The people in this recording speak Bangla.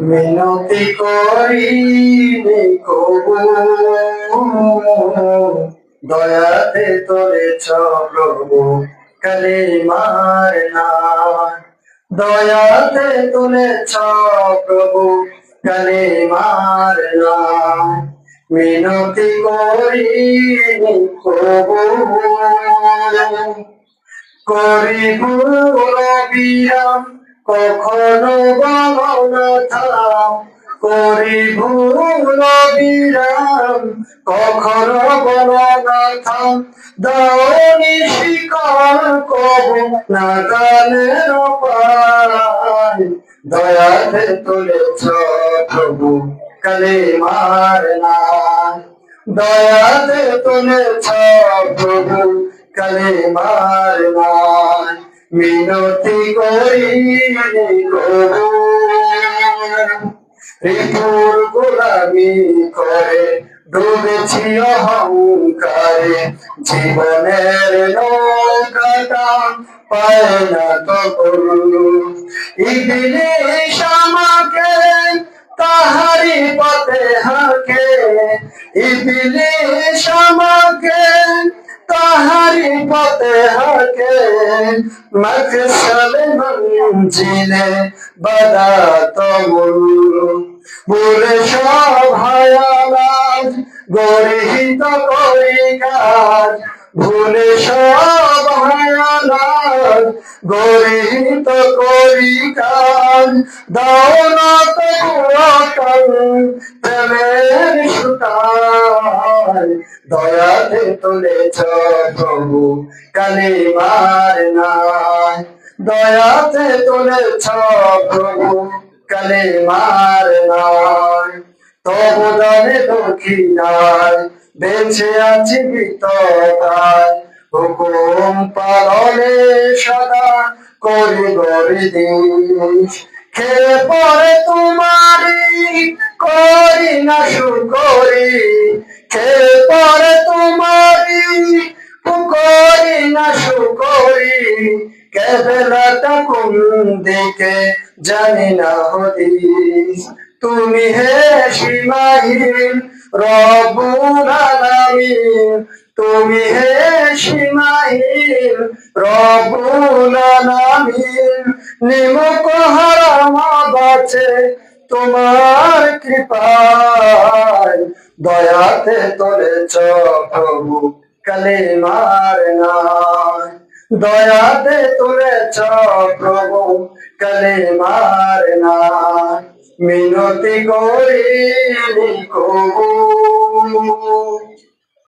মিনতি করি দয়াতে তোরেছ প্রভু কালিমার নাম। দয়াতে তুলেছ প্রভু কালিমার নাম। মিনতি করি কবু। করিব বিরাম কখনো করিব বিরাম কখনো বলনা থাম। দাওনি শিকার কব না গানের পায়। দয়াতে তুলেছ প্রভু, কালিমার নাম দয়াতে তুলেছ প্রভু, কালিমার নাম মিনতি করি রিপুর গোলামি করে, ডুবেছি অহংকারে। জীবনের নৌকাটা পায় না তো ইবলিশ আমাকে তাহারি পথে হাকে। ইবলিশ আমাকে তাহারি পথে হাকে। মকসলে মঞ্জিলে বদা তমুল বলে সব হায়ালাজ গরিহিত করি কাজ। ভুলে সব হায়ালাজ গরিহিত করি কাজ। দাও না তো অকাল প্রেমের সুতায় দয়াতে তুলেছ প্রভু কালিমার নাই। দয়াতে তুলেছ প্রভু কালিমার নাই তবু জানে দক্ষিণায় বেঁচে আছি বিততায় হুকুম পালনে সদা করি গরি দিস। খেয়ে পরে তোমারি করি না সুকরি খেয়ে কেবেলাটা কোন দিকে জানি না হদিস তুমি হে সীমাহীন, রব্বুল আলামিন। তুমি হে সীমাহীন, রব্বুল আলামিন। নিমক হারাম বাঁচে তোমার কৃপায়। দয়াতে তোলেছ প্রভু, কালিমার নাম। দয়াতে তুলেছ প্রভু কালিমার না মিনতি করি কবু